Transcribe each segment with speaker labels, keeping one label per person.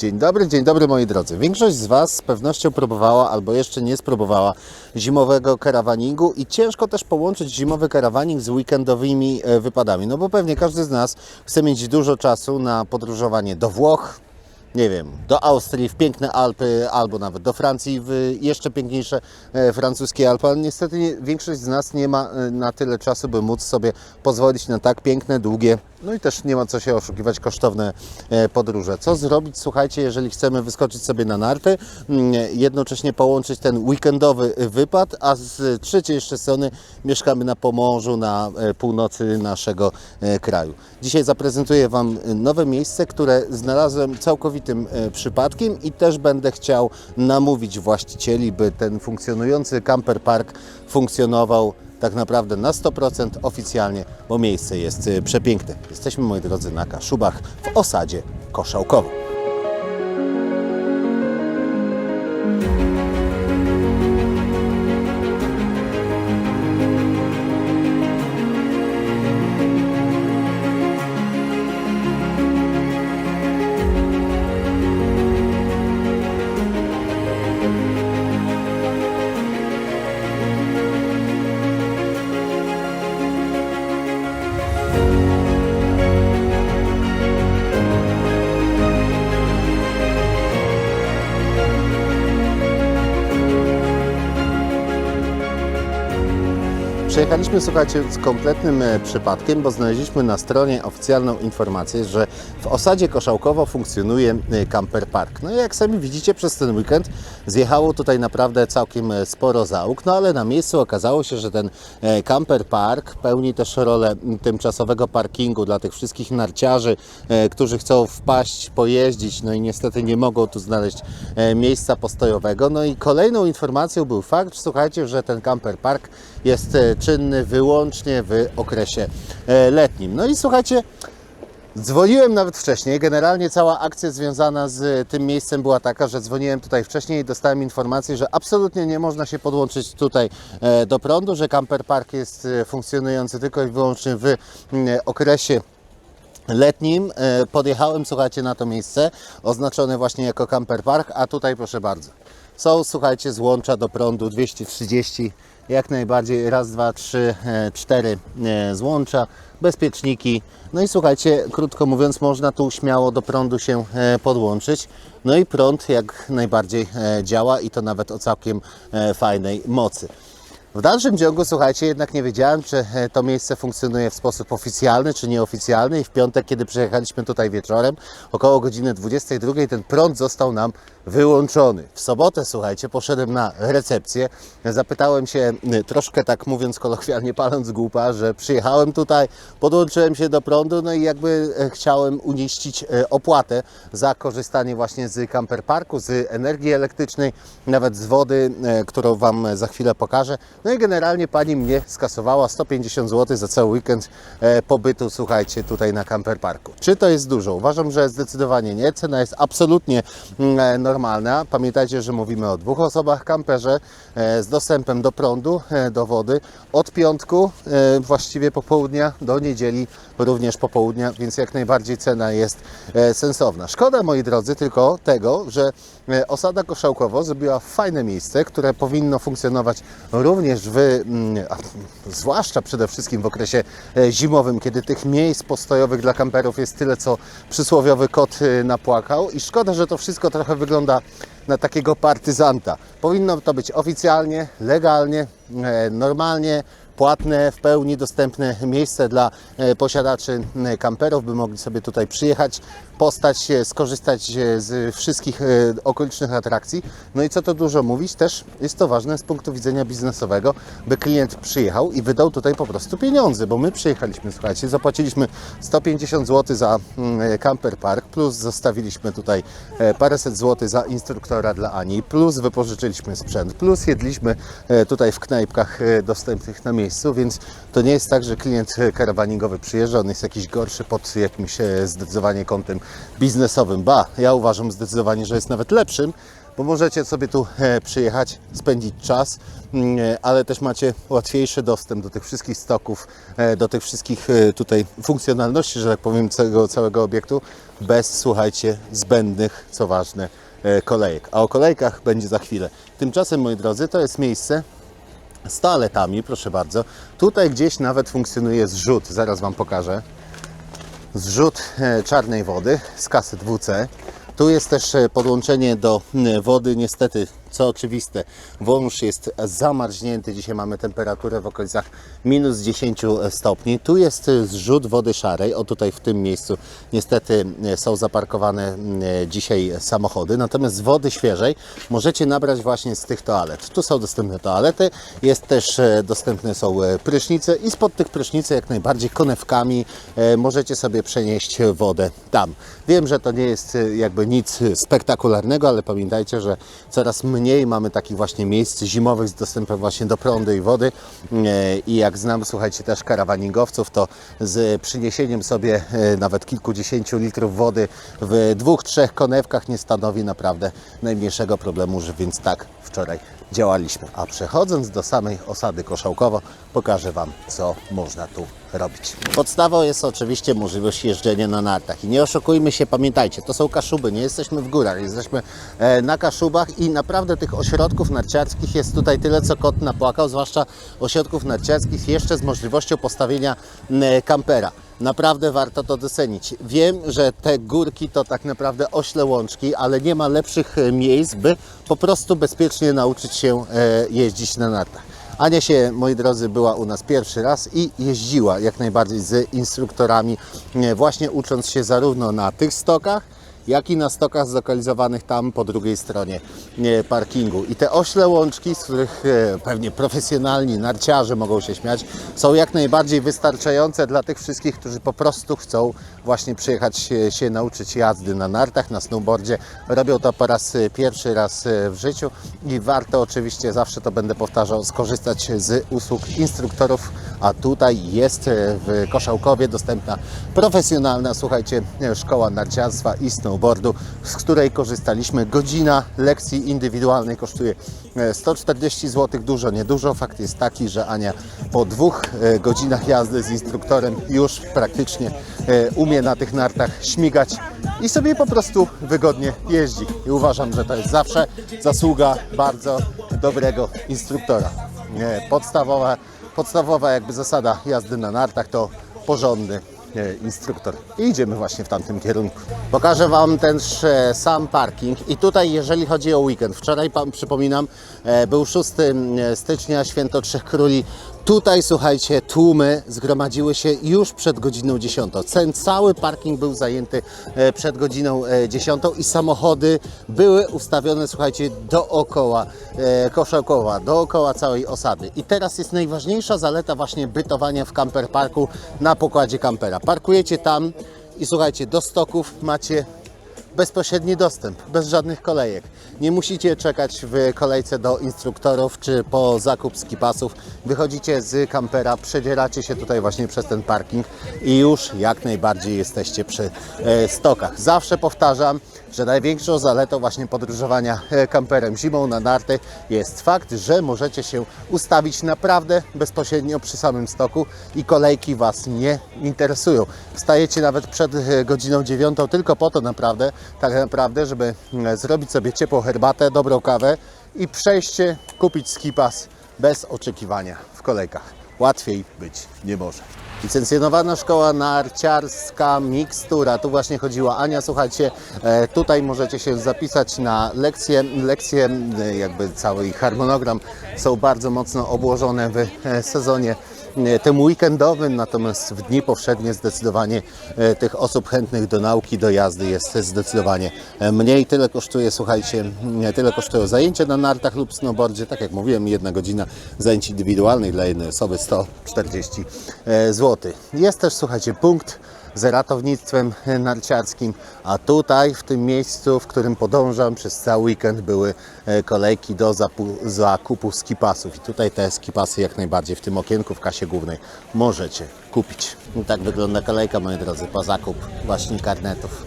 Speaker 1: Dzień dobry, dzień dobry moi drodzy. Większość z Was z pewnością próbowała albo jeszcze nie spróbowała zimowego karawaningu i ciężko też połączyć zimowy karawaning z weekendowymi e, wypadami. No bo pewnie każdy z nas chce mieć dużo czasu na podróżowanie do Włoch, nie wiem, do Austrii w piękne Alpy, albo nawet do Francji w jeszcze piękniejsze e, francuskie Alpy, ale niestety nie, większość z nas nie ma e, na tyle czasu, by móc sobie pozwolić na tak piękne, długie, no i też nie ma co się oszukiwać, kosztowne e, podróże. Co zrobić, słuchajcie, jeżeli chcemy wyskoczyć sobie na narty, mm, jednocześnie połączyć ten weekendowy wypad, a z trzeciej jeszcze strony mieszkamy na Pomorzu, na e, północy naszego e, kraju. Dzisiaj zaprezentuję Wam nowe miejsce, które znalazłem całkowitym przypadkiem i też będę chciał namówić właścicieli, by ten funkcjonujący camper park funkcjonował tak naprawdę na 100% oficjalnie, bo miejsce jest e, przepiękne. Jesteśmy, moi drodzy, na Kaszubach w osadzie Koszałkowo. Przyjechaliśmy, słuchajcie, z kompletnym e, przypadkiem, bo znaleźliśmy na stronie oficjalną informację, że w osadzie Koszałkowo funkcjonuje e, camper park. No i jak sami widzicie, przez ten weekend zjechało tutaj naprawdę całkiem e, sporo załóg, no ale na miejscu okazało się, że ten camper park pełni też rolę tymczasowego parkingu dla tych wszystkich narciarzy, którzy chcą wpaść, pojeździć, no i niestety nie mogą tu znaleźć miejsca postojowego. No i kolejną informacją był fakt, słuchajcie, że ten camper park jest e, czynny wyłącznie w okresie e, letnim. No i słuchajcie, Dzwoniłem nawet wcześniej. Generalnie cała akcja związana z tym miejscem była taka, że dzwoniłem tutaj wcześniej i dostałem informację, że absolutnie nie można się podłączyć tutaj e, do prądu, że camper park jest e, funkcjonujący tylko i wyłącznie w okresie letnim. E, Podjechałem, słuchajcie, na to miejsce, oznaczone właśnie jako camper park, a tutaj proszę bardzo. Są, słuchajcie, złącza do prądu 230, jak najbardziej, raz, dwa, trzy, e, cztery e, złącza, bezpieczniki. No i słuchajcie, krótko mówiąc, można tu śmiało do prądu się e, podłączyć. No i prąd jak najbardziej działa i to nawet o całkiem fajnej mocy. W dalszym ciągu, słuchajcie, jednak nie wiedziałem, czy e, to miejsce funkcjonuje w sposób oficjalny, czy nieoficjalny. I w piątek, kiedy przyjechaliśmy tutaj wieczorem, około godziny 22, ten prąd został nam wyłączony. W sobotę, słuchajcie, poszedłem na recepcję. Zapytałem się, y, troszkę tak mówiąc kolokwialnie, paląc głupa, że przyjechałem tutaj, podłączyłem się do prądu, no i jakby e, chciałem unieścić e, opłatę za korzystanie właśnie z camper parku, z energii elektrycznej, nawet z wody, e, którą Wam za chwilę pokażę. No i generalnie pani mnie skasowała 150 zł za cały weekend e, pobytu, słuchajcie, tutaj na camper parku. Czy to jest dużo? Uważam, że zdecydowanie nie. Cena jest absolutnie mm, e, normalna. Pamiętajcie, że mówimy o dwóch osobach kamperze e, z dostępem do prądu, do wody od piątku, właściwie popołudnia do niedzieli, również popołudnia, więc jak najbardziej cena jest sensowna. Szkoda, moi drodzy, tylko tego, że osada Koszałkowo zrobiła fajne miejsce, które powinno funkcjonować również w, mm, zwłaszcza przede wszystkim w okresie e, zimowym, kiedy tych miejsc postojowych dla kamperów jest tyle, co przysłowiowy kot e, napłakał i szkoda, że to wszystko trochę wygląda na takiego partyzanta. Powinno to być oficjalnie, legalnie, e, normalnie, płatne, w pełni dostępne miejsce dla e, posiadaczy e, kamperów, by mogli sobie tutaj przyjechać, postać się, skorzystać e, z wszystkich okolicznych atrakcji. No i co to dużo mówić, też jest to ważne z punktu widzenia biznesowego, by klient przyjechał i wydał tutaj po prostu pieniądze, bo my przyjechaliśmy, słuchajcie, zapłaciliśmy 150 zł za mm, camper park, plus zostawiliśmy tutaj paręset złotych za instruktora dla Ani, plus wypożyczyliśmy sprzęt, plus jedliśmy tutaj w knajpkach dostępnych na miejscu, więc to nie jest tak, że klient karawaningowy przyjeżdża, on jest jakiś gorszy pod jakimś e, zdecydowanie kątem biznesowym. Ba, ja uważam zdecydowanie, że jest nawet lepszym, bo możecie sobie tu e, przyjechać, spędzić czas, mm, e, ale też macie łatwiejszy dostęp do tych wszystkich stoków, do tych wszystkich tutaj funkcjonalności, że tak powiem, całego, całego obiektu, bez, słuchajcie, zbędnych, co ważne, kolejek. A o kolejkach będzie za chwilę. Tymczasem, moi drodzy, to jest miejsce, z toaletami, proszę bardzo. Tutaj gdzieś nawet funkcjonuje zrzut, zaraz Wam pokażę. Zrzut e, czarnej wody z kaset WC. Tu jest też e, podłączenie do wody, niestety, co oczywiste, wąż jest zamarznięty. Dzisiaj mamy temperaturę w okolicach minus 10 stopni. Tu jest zrzut wody szarej. O tutaj w tym miejscu niestety są zaparkowane m, e, dzisiaj samochody. Natomiast z wody świeżej możecie nabrać właśnie z tych toalet. Tu są dostępne toalety, jest też e, dostępne są e, prysznice i spod tych prysznicy jak najbardziej konewkami e, możecie sobie przenieść wodę tam. Wiem, że to nie jest jakby nic spektakularnego, ale pamiętajcie, że coraz mniej mamy takich właśnie miejsc zimowych z dostępem właśnie do prądu i wody. E, i jak znam, słuchajcie, też karawaningowców, to z przyniesieniem sobie e, nawet kilkudziesięciu litrów wody w dwóch, trzech konewkach nie stanowi naprawdę najmniejszego problemu, więc tak wczoraj działaliśmy. A przechodząc do samej osady Koszałkowo, pokażę Wam, co można tu robić. Podstawą jest oczywiście możliwość jeżdżenia na nartach. I nie oszukujmy się, pamiętajcie, to są Kaszuby, nie jesteśmy w górach, jesteśmy e, na Kaszubach i naprawdę tych ośrodków narciarskich jest tutaj tyle, co kot napłakał, zwłaszcza ośrodków narciarskich jeszcze z możliwością postawienia m, kampera. Naprawdę warto to docenić. Wiem, że te górki to tak naprawdę ośle łączki, ale nie ma lepszych e, miejsc, by po prostu bezpiecznie nauczyć się e, jeździć na nartach. Ania się, moi drodzy, była u nas pierwszy raz i jeździła jak najbardziej z instruktorami, e, właśnie ucząc się zarówno na tych stokach, jak i na stokach zlokalizowanych tam po drugiej stronie e, parkingu. I te ośle łączki, z których e, pewnie profesjonalni narciarze mogą się śmiać, są jak najbardziej wystarczające dla tych wszystkich, którzy po prostu chcą właśnie przyjechać się, się nauczyć jazdy na nartach, na snowboardzie. Robią to po raz e, pierwszy raz e, w życiu i warto oczywiście, zawsze to będę powtarzał, skorzystać z usług instruktorów, a tutaj jest e, w Koszałkowie dostępna profesjonalna, słuchajcie, e, szkoła narciarstwa i snowboardu, z której korzystaliśmy. Godzina lekcji indywidualnej kosztuje e, 140 zł, dużo, niedużo. Fakt jest taki, że Ania po dwóch e, godzinach jazdy z instruktorem już praktycznie e, umie na tych nartach śmigać i sobie po prostu wygodnie jeździ. I uważam, że to jest zawsze zasługa bardzo dobrego instruktora. Podstawowa, podstawowa jakby zasada jazdy na nartach to porządny e, instruktor. I idziemy właśnie w tamtym kierunku. Pokażę Wam też e, sam parking. I tutaj, jeżeli chodzi o weekend, wczoraj, przypominam, e, był 6 stycznia, święto Trzech Króli. Tutaj, słuchajcie, tłumy zgromadziły się już przed godziną 10. Ten cały parking był zajęty e, przed godziną e, 10 i samochody były ustawione, słuchajcie, dookoła e, Koszałkowa, dookoła całej osady. I teraz jest najważniejsza zaleta właśnie bytowania w camper parku na pokładzie kampera. Parkujecie tam i słuchajcie, do stoków macie bezpośredni dostęp, bez żadnych kolejek. Nie musicie czekać w kolejce do instruktorów czy po zakup skipasów. Wychodzicie z kampera, przedzieracie się tutaj właśnie przez ten parking i już jak najbardziej jesteście przy e, stokach. Zawsze powtarzam, że największą zaletą właśnie podróżowania e, kamperem zimą na narty jest fakt, że możecie się ustawić naprawdę bezpośrednio przy samym stoku i kolejki Was nie interesują. Wstajecie nawet przed e, godziną dziewiątą tylko po to naprawdę, tak naprawdę, żeby e, zrobić sobie ciepłą herbatę, dobrą kawę i przejście, kupić skipas bez oczekiwania w kolejkach. Łatwiej być nie może. Licencjonowana szkoła narciarska Mikstura. Tu właśnie chodziła Ania. Słuchajcie, e, tutaj możecie się zapisać na lekcje. Lekcje, e, jakby cały harmonogram są bardzo mocno obłożone w e, sezonie tym weekendowym, natomiast w dni powszednie zdecydowanie e, tych osób chętnych do nauki, do jazdy jest zdecydowanie e, mniej. Tyle kosztuje, słuchajcie, tyle kosztują zajęcia na nartach lub snowboardzie. Tak jak mówiłem, jedna godzina zajęć indywidualnych dla jednej osoby 140 zł. Jest też, słuchajcie, punkt z ratownictwem narciarskim, a tutaj w tym miejscu, w którym podążam przez cały weekend były e, kolejki do zakupu skipasów i tutaj te skipasy jak najbardziej w tym okienku w kasie głównej możecie kupić. I tak wygląda kolejka moi drodzy po zakup właśnie karnetów.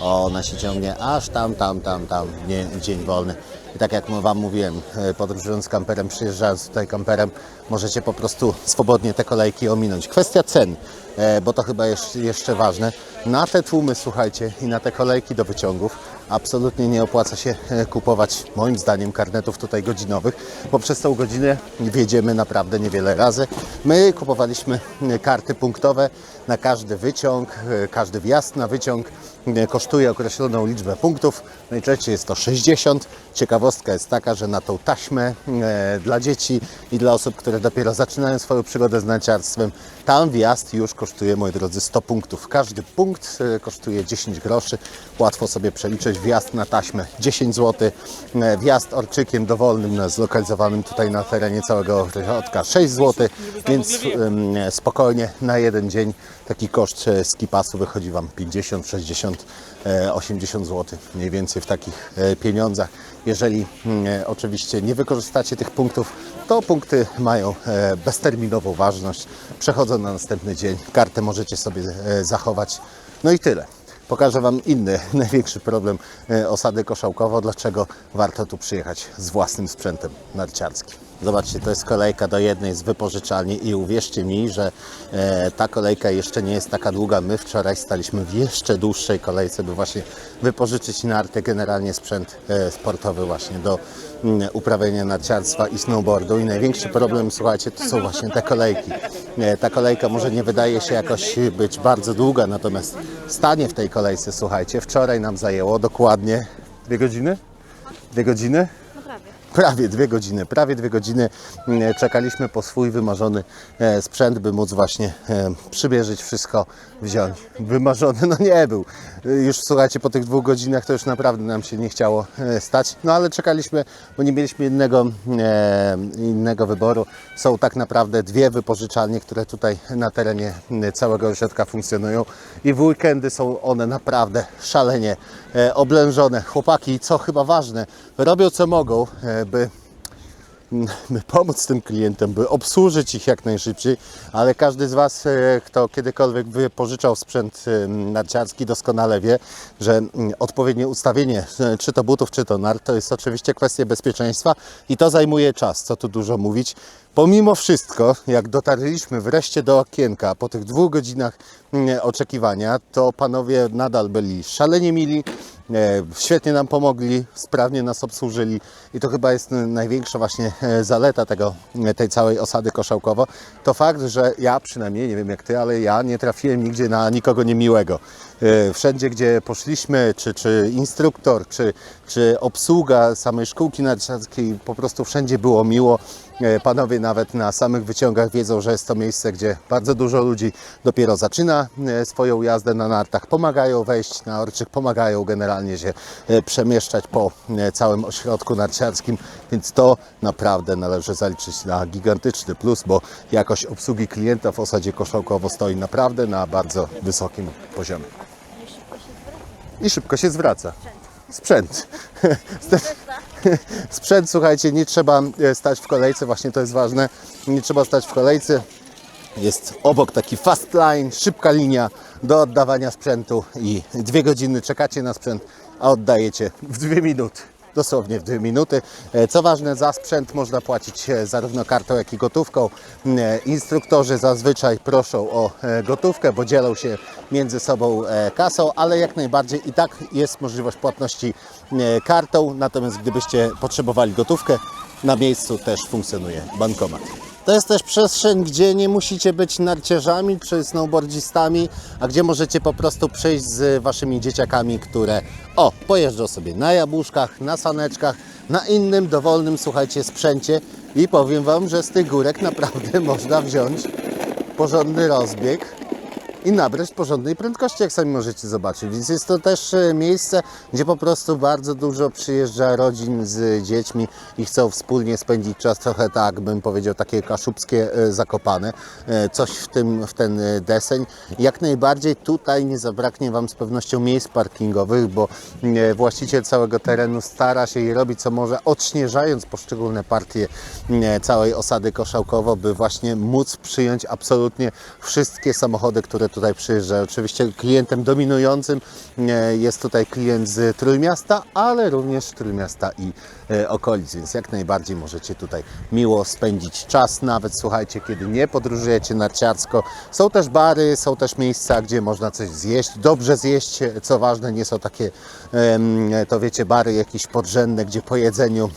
Speaker 1: ona się ciągnie aż tam, tam, tam, tam, nie, dzień wolny. I tak jak Wam mówiłem, e, podróżując kamperem, przyjeżdżając tutaj kamperem, możecie po prostu swobodnie te kolejki ominąć. Kwestia cen, e, bo to chyba jeszcze, jeszcze ważne. Na te tłumy, słuchajcie, i na te kolejki do wyciągów absolutnie nie opłaca się e, kupować, moim zdaniem, karnetów tutaj godzinowych, bo przez tą godzinę wjedziemy naprawdę niewiele razy. My kupowaliśmy karty punktowe na każdy wyciąg, e, każdy wjazd na wyciąg e, kosztuje określoną liczbę punktów. Najczęściej jest to 60. Ciekawostka jest taka, że na tą taśmę e, dla dzieci i dla osób, które dopiero zaczynają swoją przygodę z narciarstwem, tam wjazd już kosztuje, moi drodzy, 100 punktów. Każdy punkt kosztuje 10 groszy. Łatwo sobie przeliczyć. Wjazd na taśmę 10 zł, wjazd orczykiem dowolnym, no, zlokalizowanym tutaj na terenie całego ośrodka 6 zł, więc spokojnie na jeden dzień taki koszt e, skipasu wychodzi Wam 50, 60, e, 80 zł mniej więcej w takich e, pieniądzach. Jeżeli mm, e, oczywiście nie wykorzystacie tych punktów, to punkty mają e, bezterminową ważność, przechodzą na następny dzień, kartę możecie sobie e, zachować, no i tyle. Pokażę Wam inny, największy problem e, osady Koszałkowo, dlaczego warto tu przyjechać z własnym sprzętem narciarskim. Zobaczcie, to jest kolejka do jednej z wypożyczalni i uwierzcie mi, że e, ta kolejka jeszcze nie jest taka długa. My wczoraj staliśmy w jeszcze dłuższej kolejce, by właśnie wypożyczyć narty, generalnie sprzęt e, sportowy właśnie do mm, uprawiania narciarstwa i snowboardu. I największy problem, słuchajcie, to są właśnie te kolejki. E, ta kolejka może nie wydaje się jakoś być bardzo długa, natomiast stanie w tej kolejce, słuchajcie, wczoraj nam zajęło dokładnie dwie godziny? Dwie godziny? Prawie dwie godziny, prawie dwie godziny mm, czekaliśmy po swój wymarzony e, sprzęt, by móc właśnie e, przybierzyć wszystko, wziąć. Wymarzony, no nie był. Już słuchajcie, po tych dwóch godzinach to już naprawdę nam się nie chciało e, stać, no ale czekaliśmy, bo nie mieliśmy innego, innego wyboru. Są tak naprawdę dwie wypożyczalnie, które tutaj na terenie całego ośrodka funkcjonują i w weekendy są one naprawdę szalenie oblężone. Chłopaki, co chyba ważne, robią co mogą, by by pomóc tym klientom, by obsłużyć ich jak najszybciej, ale każdy z Was, e, kto kiedykolwiek wypożyczał sprzęt e, narciarski, doskonale wie, że odpowiednie ustawienie, e, czy to butów, czy to nart, to jest oczywiście kwestia bezpieczeństwa i to zajmuje czas, co tu dużo mówić. Pomimo wszystko, jak dotarliśmy wreszcie do okienka po tych dwóch godzinach mm, oczekiwania, to panowie nadal byli szalenie mili, E, Świetnie nam pomogli, sprawnie nas obsłużyli i to chyba jest największa właśnie e, zaleta tego, e, tej całej osady Koszałkowo. To fakt, że ja przynajmniej, nie wiem jak Ty, ale ja nie trafiłem nigdzie na nikogo niemiłego. E, Wszędzie, gdzie poszliśmy, czy, czy instruktor, czy, czy obsługa samej szkółki narciarskiej, po prostu wszędzie było miło. E, Panowie nawet na samych wyciągach wiedzą, że jest to miejsce, gdzie bardzo dużo ludzi dopiero zaczyna e, swoją jazdę na nartach, pomagają wejść na orczyk, pomagają generalnie się przemieszczać po całym ośrodku narciarskim, więc to naprawdę należy zaliczyć na gigantyczny plus, bo jakość obsługi klienta w osadzie Koszałkowo stoi naprawdę na bardzo wysokim poziomie. I szybko się zwraca. Sprzęt. Sprzęt, słuchajcie, nie trzeba e, stać w kolejce, właśnie to jest ważne. Nie trzeba stać w kolejce. Jest obok taki fast line, szybka linia do oddawania sprzętu i dwie godziny czekacie na sprzęt, a oddajecie w dwie minuty. Dosłownie w dwie minuty. E, Co ważne, za sprzęt można płacić e, zarówno kartą, jak i gotówką. E, Instruktorzy zazwyczaj proszą o gotówkę, bo dzielą się między sobą kasą, ale jak najbardziej i tak jest możliwość płatności kartą. Natomiast gdybyście potrzebowali gotówkę, na miejscu też funkcjonuje bankomat. To jest też przestrzeń, gdzie nie musicie być narciarzami czy snowboardzistami, a gdzie możecie po prostu przyjść z waszymi dzieciakami, które o, pojeżdżą sobie na jabłuszkach, na saneczkach, na innym dowolnym, słuchajcie, sprzęcie. I powiem Wam, że z tych górek naprawdę można wziąć porządny rozbieg i nabrać porządnej prędkości, jak sami możecie zobaczyć. Więc jest to też e, miejsce, gdzie po prostu bardzo dużo przyjeżdża rodzin z dziećmi i chcą wspólnie spędzić czas trochę tak, bym powiedział, takie kaszubskie e, zakopane. E, Coś w, tym, w ten deseń. Jak najbardziej tutaj nie zabraknie Wam z pewnością miejsc parkingowych, bo właściciel całego terenu stara się i robi co może, odśnieżając poszczególne partie całej osady Koszałkowo, by właśnie móc przyjąć absolutnie wszystkie samochody, które tutaj przyjeżdżają. Oczywiście klientem dominującym e, jest tutaj klient z Trójmiasta, ale również Trójmiasta i e, okolic, więc jak najbardziej możecie tutaj miło spędzić czas, nawet słuchajcie, kiedy nie podróżujecie narciarsko. Są też bary, są też miejsca, gdzie można coś zjeść, dobrze zjeść, co ważne, nie są takie, to wiecie, bary jakieś podrzędne, gdzie po jedzeniu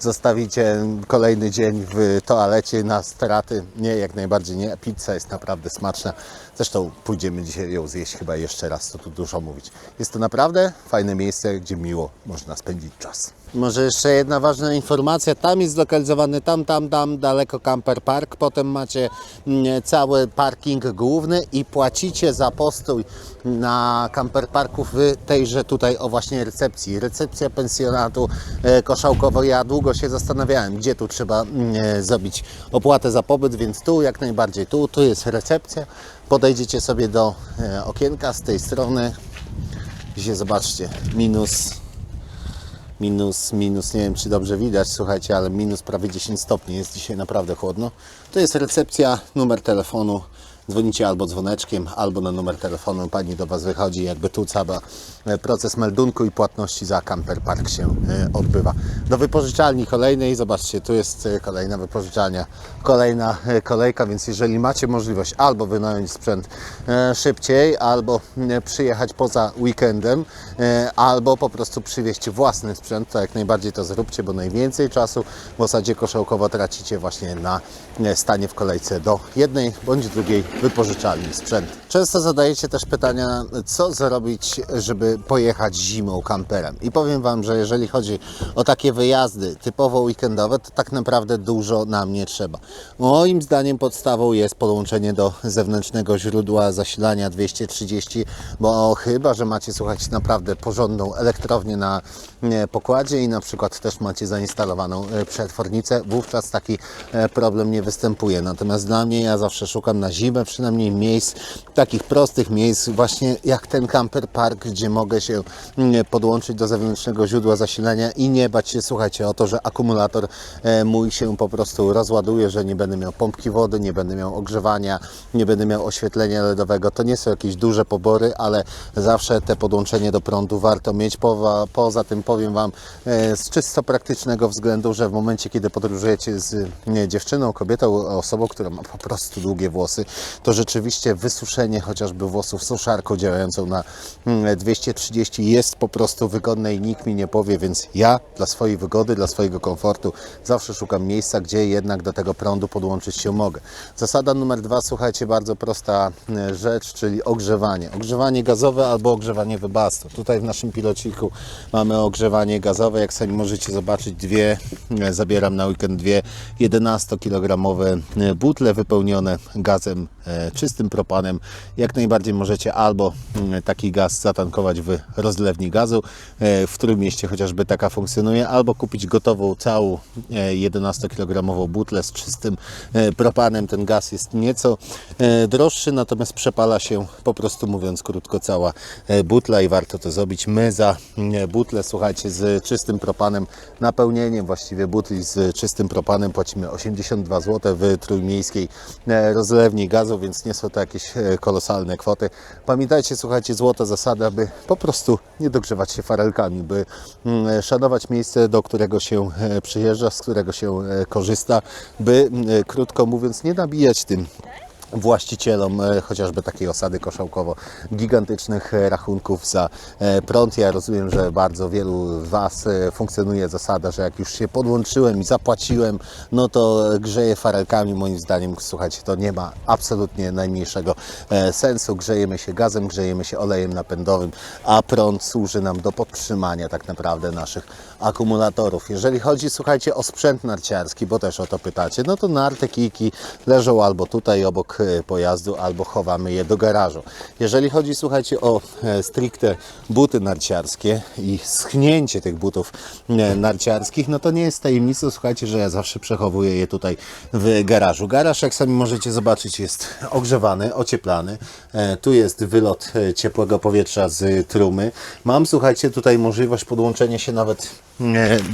Speaker 1: zostawicie kolejny dzień w toalecie na straty. Nie, jak najbardziej nie. Pizza jest naprawdę smaczna. Zresztą pójdziemy dzisiaj ją zjeść chyba jeszcze raz, to tu dużo mówić. Jest to naprawdę fajne miejsce, gdzie miło można spędzić czas. Może jeszcze jedna ważna informacja. Tam jest zlokalizowany, tam, tam, tam, daleko Camper Park. Potem macie mm, cały parking główny i płacicie za postój na Camper Parku w tejże tutaj, o właśnie recepcji. Recepcja pensjonatu e, Koszałkowo. Ja długo się zastanawiałem, gdzie tu trzeba mm, e, zrobić opłatę za pobyt, więc tu jak najbardziej tu, tu jest recepcja. Podejdziecie sobie do e, okienka z tej strony. Dzisiaj zobaczcie, minus minus, minus, nie wiem czy dobrze widać, słuchajcie, ale minus prawie 10 stopni, jest dzisiaj naprawdę chłodno. To jest recepcja, numer telefonu, dzwonicie albo dzwoneczkiem, albo na numer telefonu, pani do Was wychodzi, jakby tu e, proces meldunku i płatności za camper park się e, odbywa. Do wypożyczalni kolejnej, zobaczcie, tu jest e, kolejna wypożyczalnia, kolejna e, kolejka, więc jeżeli macie możliwość albo wynająć sprzęt szybciej, albo przyjechać poza weekendem, albo po prostu przywieźć własny sprzęt, to jak najbardziej to zróbcie, bo najwięcej czasu w osadzie koszałkowo tracicie właśnie na stanie w kolejce do jednej bądź drugiej wypożyczalni sprzętu. Często zadajecie też pytania, co zrobić, żeby pojechać zimą kamperem. I powiem Wam, że jeżeli chodzi o takie wyjazdy typowo weekendowe, to tak naprawdę dużo nam nie trzeba. Moim zdaniem podstawą jest podłączenie do zewnętrznego źródła zasilania 230, bo chyba, że macie, słuchajcie, naprawdę porządną elektrownię na e, pokładzie i na przykład też macie zainstalowaną e, przetwornicę, wówczas taki e, problem nie występuje. Natomiast dla mnie ja zawsze szukam na zimę przynajmniej miejsc, takich prostych miejsc, właśnie jak ten camper park, gdzie mogę się mm, podłączyć do zewnętrznego źródła zasilania i nie bać się, słuchajcie, o to, że akumulator e, mój się po prostu rozładuje, że nie będę miał pompki wody, nie będę miał ogrzewania, nie będę miał oświetlenia LEDowego. To nie są jakieś duże pobory, ale zawsze te podłączenie do prądu warto mieć. Poza, poza tym powiem Wam e, z czysto praktycznego względu, że w momencie, kiedy podróżujecie z nie, dziewczyną, kobietą, osobą, która ma po prostu długie włosy, to rzeczywiście wysuszenie chociażby włosów suszarką działającą na mm, 230 jest po prostu wygodne i nikt mi nie powie, więc ja dla swojej wygody, dla swojego komfortu zawsze szukam miejsca, gdzie jednak do tego prądu podłączyć się mogę. Zasada numer dwa, słuchajcie, bardzo prosta e, rzecz, czyli ogrzewanie. Ogrzewanie gazowe albo ogrzewanie wybastu. Tutaj w naszym pilociku mamy ogrzewanie gazowe, jak sami możecie zobaczyć, dwie, e, zabieram na weekend dwie 11-kilogramowe e, butle wypełnione gazem czystym propanem. Jak najbardziej możecie albo mm, taki gaz zatankować w rozlewni gazu, e, w którym mieście chociażby taka funkcjonuje, albo kupić gotową całą e, 11-kilogramową butlę z czystym e, propanem. Ten gaz jest nieco e, droższy, natomiast przepala się po prostu mówiąc krótko cała e, butla i warto to zrobić. My za mm, butlę, słuchajcie, z czystym propanem, napełnieniem właściwie butli z czystym propanem płacimy 82 zł w trójmiejskiej e, rozlewni gazu, więc nie są to jakieś e, kolosalne kwoty. Pamiętajcie, słuchajcie, złota zasada, by po prostu nie dogrzewać się farelkami, by mm, szanować miejsce, do którego się e, przyjeżdża, z którego się e, korzysta, by mm, krótko mówiąc nie nabijać tym właścicielom e, chociażby takiej osady koszałkowo gigantycznych e, rachunków za e, prąd. Ja rozumiem, że bardzo wielu Was funkcjonuje zasada, że jak już się podłączyłem i zapłaciłem, no to grzeję farelkami. Moim zdaniem, słuchajcie, to nie ma absolutnie najmniejszego sensu. Grzejemy się gazem, grzejemy się olejem napędowym, a prąd służy nam do podtrzymania tak naprawdę naszych akumulatorów. Jeżeli chodzi, słuchajcie, o sprzęt narciarski, bo też o to pytacie, no to narty, kijki leżą albo tutaj obok e, pojazdu, albo chowamy je do garażu. Jeżeli chodzi, słuchajcie, o e, stricte buty narciarskie i schnięcie tych butów e, narciarskich, no to nie jest tajemnicą, słuchajcie, że ja zawsze przechowuję je tutaj w garażu. Garaż, jak sami możecie zobaczyć, jest ogrzewany, ocieplany. Tu jest wylot ciepłego powietrza z trumy. Mam, słuchajcie, tutaj możliwość podłączenia się nawet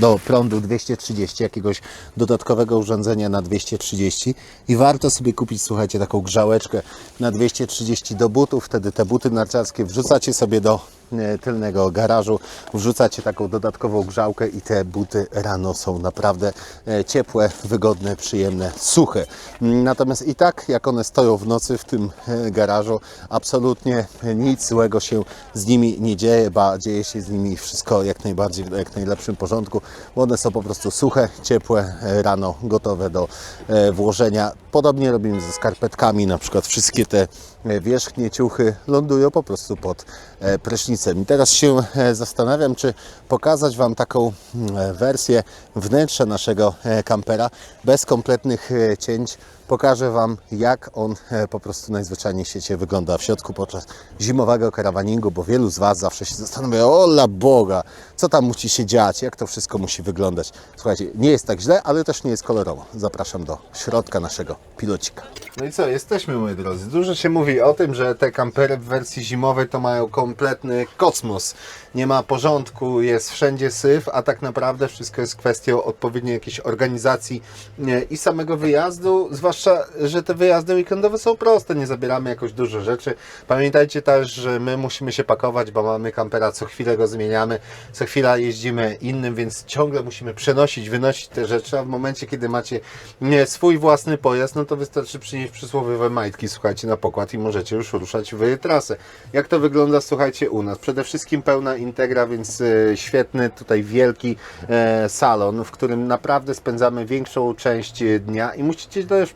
Speaker 1: do prądu 230, jakiegoś dodatkowego urządzenia na 230 i warto sobie kupić, słuchajcie, taką grzałeczkę na 230 do butów. Wtedy te buty narciarskie wrzucacie sobie do e, tylnego garażu, wrzucacie taką dodatkową grzałkę i te buty rano są naprawdę e, ciepłe, wygodne, przyjemne, suche. Natomiast i tak, jak one stoją w nocy w tym e, garażu, absolutnie nic złego się z nimi nie dzieje, ba dzieje się z nimi wszystko jak najbardziej jak najlepszym porządku, bo one są po prostu suche, ciepłe, e, rano gotowe do e, włożenia. Podobnie robimy ze skarpetkami, na przykład wszystkie te e, wierzchnie ciuchy lądują po prostu pod e, prysznicem. I teraz się e, zastanawiam, czy pokazać Wam taką e, wersję wnętrza naszego e, kampera bez kompletnych cięć. Pokażę Wam, jak on e, po prostu najzwyczajniej w świecie wygląda w środku podczas zimowego karawaningu, bo wielu z Was zawsze się zastanawia, o la Boga, co tam musi się dziać, jak to wszystko musi wyglądać. Słuchajcie, nie jest tak źle, ale też nie jest kolorowo. Zapraszam do środka naszego pilocika. No i co, jesteśmy moi drodzy. Dużo się mówi o tym, że te kampery w wersji zimowej to mają kompletny kosmos. Nie ma porządku, jest wszędzie syf, a tak naprawdę wszystko jest kwestią odpowiedniej jakiejś organizacji nie, i samego wyjazdu, zwłaszcza, że te wyjazdy weekendowe są proste, nie zabieramy jakoś dużo rzeczy. Pamiętajcie też, że my musimy się pakować, bo mamy kampera, co chwilę go zmieniamy, co chwila jeździmy innym, więc ciągle musimy przenosić, wynosić te rzeczy, a w momencie, kiedy macie nie, swój własny pojazd, no to wystarczy przynieść przysłowiowe majtki, słuchajcie, na pokład i możecie już ruszać w trasę. Jak to wygląda, słuchajcie, u nas? Przede wszystkim pełna integra, więc e, świetny, tutaj wielki e, salon, w którym naprawdę spędzamy większą część dnia i musicie też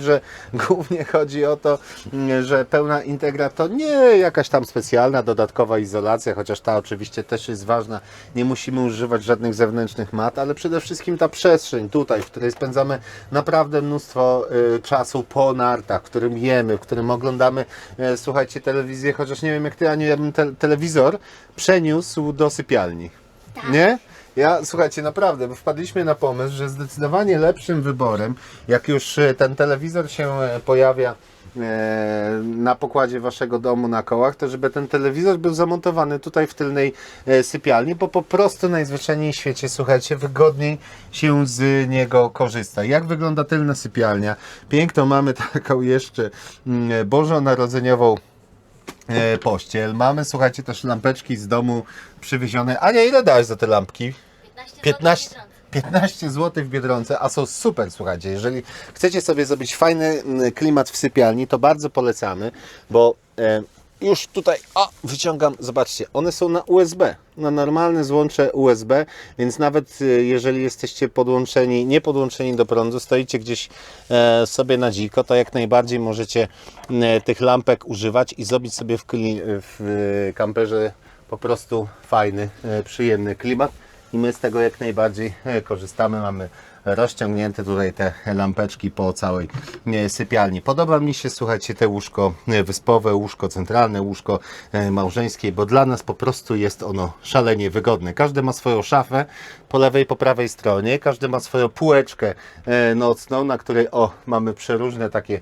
Speaker 1: że głównie chodzi o to, m, że pełna integra to nie jakaś tam specjalna, dodatkowa izolacja, chociaż ta oczywiście też jest ważna. Nie musimy używać żadnych zewnętrznych mat, ale przede wszystkim ta przestrzeń tutaj, w której spędzamy naprawdę mnóstwo y, czasu po nartach, w którym jemy, w którym oglądamy, e, słuchajcie, telewizję, chociaż nie wiem jak ty, Aniu, ja bym te, telewizor przeniósł do sypialni. Nie? Ja, słuchajcie, naprawdę, bo wpadliśmy na pomysł, że zdecydowanie lepszym wyborem, jak już e, ten telewizor się e, pojawia e, na pokładzie waszego domu na kołach, to żeby ten telewizor był zamontowany tutaj w tylnej sypialni, bo po prostu najzwyczajniej w świecie, słuchajcie, wygodniej się z niego korzysta. Jak wygląda tylna sypialnia? Piękną mamy taką jeszcze mm, bożonarodzeniową pościel. Mamy, słuchajcie, też lampeczki z domu przywiezione. Ania, ile dałeś za te lampki? 15, 15 zł w Biedronce, a są super, słuchajcie. Jeżeli chcecie sobie zrobić fajny mm, klimat w sypialni, to bardzo polecamy, bo e, już tutaj, o, wyciągam, zobaczcie, one są na USB, na normalne złącze USB, więc nawet e, jeżeli jesteście podłączeni, nie podłączeni do prądu, stoicie gdzieś e, sobie na dziko, to jak najbardziej możecie e, tych lampek używać i zrobić sobie w, w e, kamperze po prostu fajny, e, przyjemny klimat i my z tego jak najbardziej e, korzystamy. Mamy rozciągnięte tutaj te lampeczki po całej e, sypialni. Podoba mi się, słuchajcie, te łóżko e, wyspowe, łóżko centralne, łóżko e, małżeńskie, bo dla nas po prostu jest ono szalenie wygodne. Każdy ma swoją szafę po lewej, po prawej stronie, każdy ma swoją półeczkę nocną, na której o, mamy przeróżne takie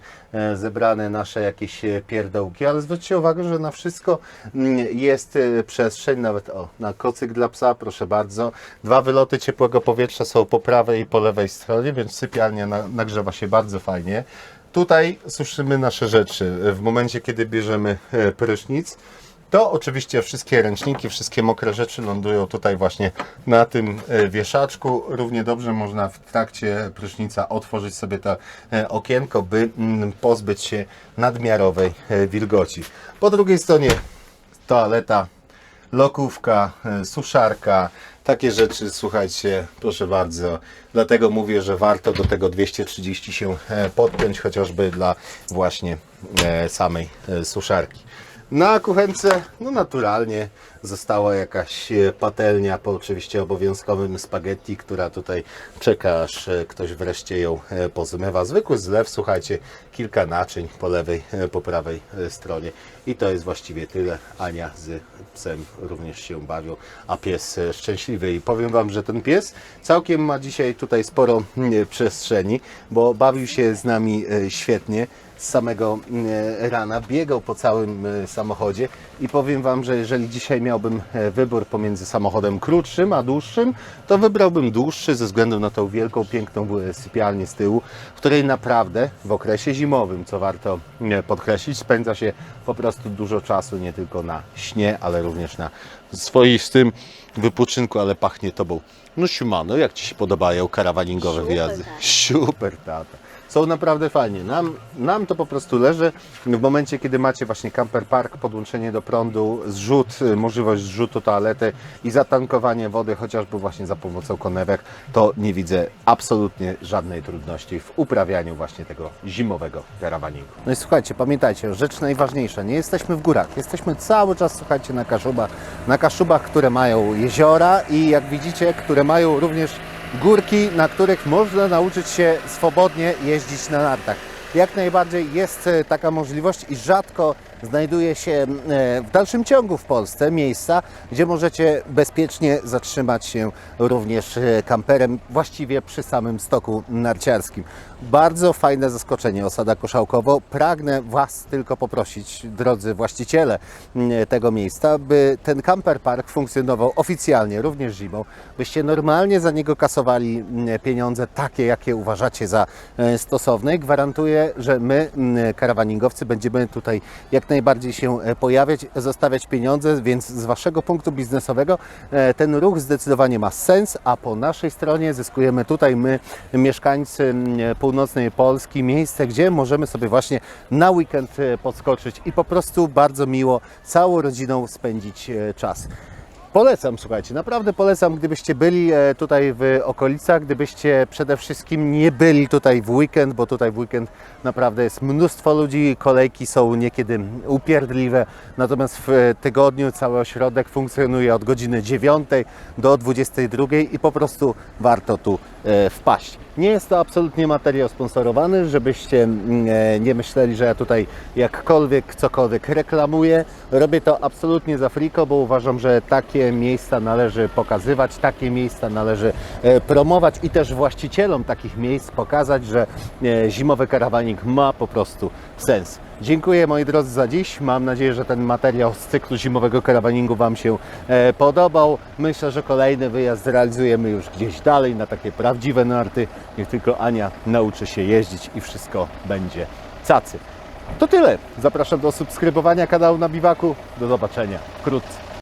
Speaker 1: zebrane nasze jakieś pierdołki, ale zwróćcie uwagę, że na wszystko mm, jest przestrzeń, nawet o, na kocyk dla psa, proszę bardzo. Dwa wyloty ciepłego powietrza są po prawej i po lewej stronie, więc sypialnia na, nagrzewa się bardzo fajnie. Tutaj suszymy nasze rzeczy w momencie, kiedy bierzemy e, prysznic. To oczywiście wszystkie ręczniki, wszystkie mokre rzeczy lądują tutaj właśnie na tym e, wieszaczku. Równie dobrze można w trakcie prysznica otworzyć sobie to e, okienko, by mm, pozbyć się nadmiarowej wilgoci. Po drugiej stronie toaleta, lokówka, suszarka, takie rzeczy, słuchajcie, proszę bardzo. Dlatego mówię, że warto do tego 230 się e, podpiąć, chociażby dla właśnie e, samej e, suszarki. Na kuchence, no naturalnie, została jakaś e, patelnia po oczywiście obowiązkowym spaghetti, która tutaj czeka, aż e, ktoś wreszcie ją e, pozmywa. Zwykły zlew, słuchajcie, kilka naczyń po lewej, po prawej stronie. I to jest właściwie tyle. Ania z psem również się bawią, a pies szczęśliwy. I powiem Wam, że ten pies całkiem ma dzisiaj tutaj sporo przestrzeni, bo bawił się z nami świetnie z samego mm, rana, biegał po całym e, samochodzie i powiem Wam, że jeżeli dzisiaj miał miałbym e, wybór pomiędzy samochodem krótszym a dłuższym, to wybrałbym dłuższy ze względu na tą wielką, piękną e, sypialnię z tyłu, w której naprawdę w okresie zimowym, co warto e, podkreślić, spędza się po prostu dużo czasu nie tylko na śnie, ale również na swoistym wypoczynku, ale pachnie tobą. No siumano, jak Ci się podobają karawaningowe
Speaker 2: Super,
Speaker 1: wyjazdy?
Speaker 2: tata.
Speaker 1: Super, tata. Są naprawdę fajnie. Nam, nam to po prostu leży. W momencie, kiedy macie właśnie camper park, podłączenie do prądu, zrzut, y, możliwość zrzutu toalety i zatankowanie wody, chociażby właśnie za pomocą konewek, to nie widzę absolutnie żadnej trudności w uprawianiu właśnie tego zimowego karawaningu. No i słuchajcie, pamiętajcie, rzecz najważniejsza, nie jesteśmy w górach, jesteśmy cały czas, słuchajcie, na Kaszubach, na Kaszubach, które mają jeziora i jak widzicie, które mają również górki, na których można nauczyć się swobodnie jeździć na nartach. Jak najbardziej jest e, taka możliwość i rzadko znajduje się e, w dalszym ciągu w Polsce miejsca, gdzie możecie bezpiecznie zatrzymać się również e, kamperem właściwie przy samym stoku narciarskim. Bardzo fajne zaskoczenie osada Koszałkowo. Pragnę Was tylko poprosić, drodzy właściciele tego miejsca, by ten camper park funkcjonował oficjalnie, również zimą, byście normalnie za niego kasowali pieniądze takie, jakie uważacie za e, stosowne. Gwarantuję, że my, karawaningowcy, będziemy tutaj jak najbardziej się e, pojawiać, zostawiać pieniądze, więc z Waszego punktu biznesowego e, ten ruch zdecydowanie ma sens, a po naszej stronie zyskujemy tutaj my, mieszkańcy północnej Polski, miejsce, gdzie możemy sobie właśnie na weekend e, podskoczyć i po prostu bardzo miło całą rodziną spędzić czas. Polecam, słuchajcie, naprawdę polecam, gdybyście byli e, tutaj w okolicach, gdybyście przede wszystkim nie byli tutaj w weekend, bo tutaj w weekend naprawdę jest mnóstwo ludzi, kolejki są niekiedy upierdliwe, natomiast w tygodniu cały ośrodek funkcjonuje od godziny 9 do 22 i po prostu warto tu e, wpaść. Nie jest to absolutnie materiał sponsorowany, żebyście mm, e, nie myśleli, że ja tutaj jakkolwiek, cokolwiek reklamuję. Robię to absolutnie za friko, bo uważam, że takie miejsca należy pokazywać, takie miejsca należy e, promować i też właścicielom takich miejsc pokazać, że e, zimowy karawanik ma po prostu sens. Dziękuję moi drodzy za dziś. Mam nadzieję, że ten materiał z cyklu zimowego karawaningu Wam się e, podobał. Myślę, że kolejny wyjazd zrealizujemy już gdzieś dalej na takie prawdziwe narty. Niech tylko Ania nauczy się jeździć i wszystko będzie cacy. To tyle. Zapraszam do subskrybowania kanału na Biwaku. Do zobaczenia wkrótce.